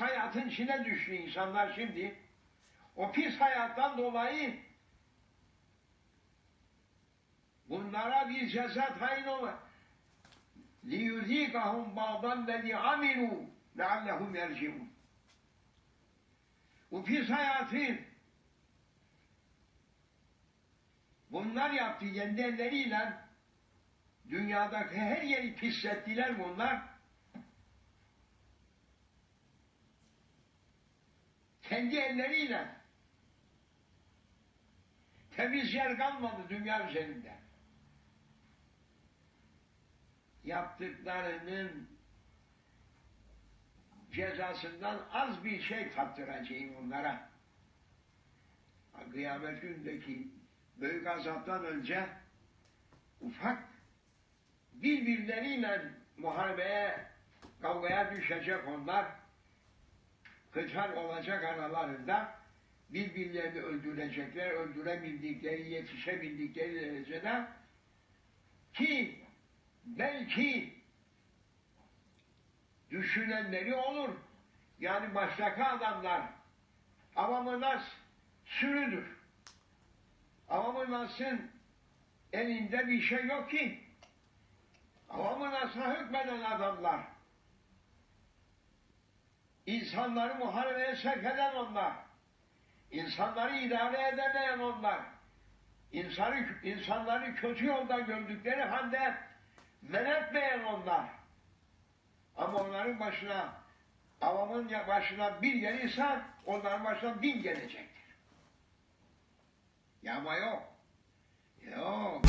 hayatın içine düştü insanlar şimdi. O pis hayattan dolayı bunlara bir ceza tayin olur. لِيُذ۪يكَهُمْ بَعْضًا الَّذ۪ي عَمِلُوا لَعَلَّهُمْ يَرْجِعُونَ Bu pis hayatı bunlar yaptı kendi elleriyle dünyadaki her yeri pislettiler bunlar. Kendi elleriyle temiz yer kalmadı dünya üzerinde. Yaptıklarının cezasından az bir şey tattıracağım onlara. Kıyamet günündeki büyük azaptan önce ufak birbirleriyle muharebeye, kavgaya düşecek onlar. Kıtal olacak aralarında birbirlerini öldürecekler, öldüremildikleri, yetişemildikleri derecede ki belki düşünenleri olur. Yani baştaki adamlar avamı nas sürüdür. Avamı nasın elinde bir şey yok ki. Avamı nasına hükmeden adamlar. İnsanları muharebeye sevk eden onlar. İnsanları idare edemeyen onlar. İnsanı, insanları kötü yolda gördükleri halde men etmeyen onlar. Ama onların başına, avamın başına bir gelirse onların başına bin gelecektir. Ya ama yok. Yok.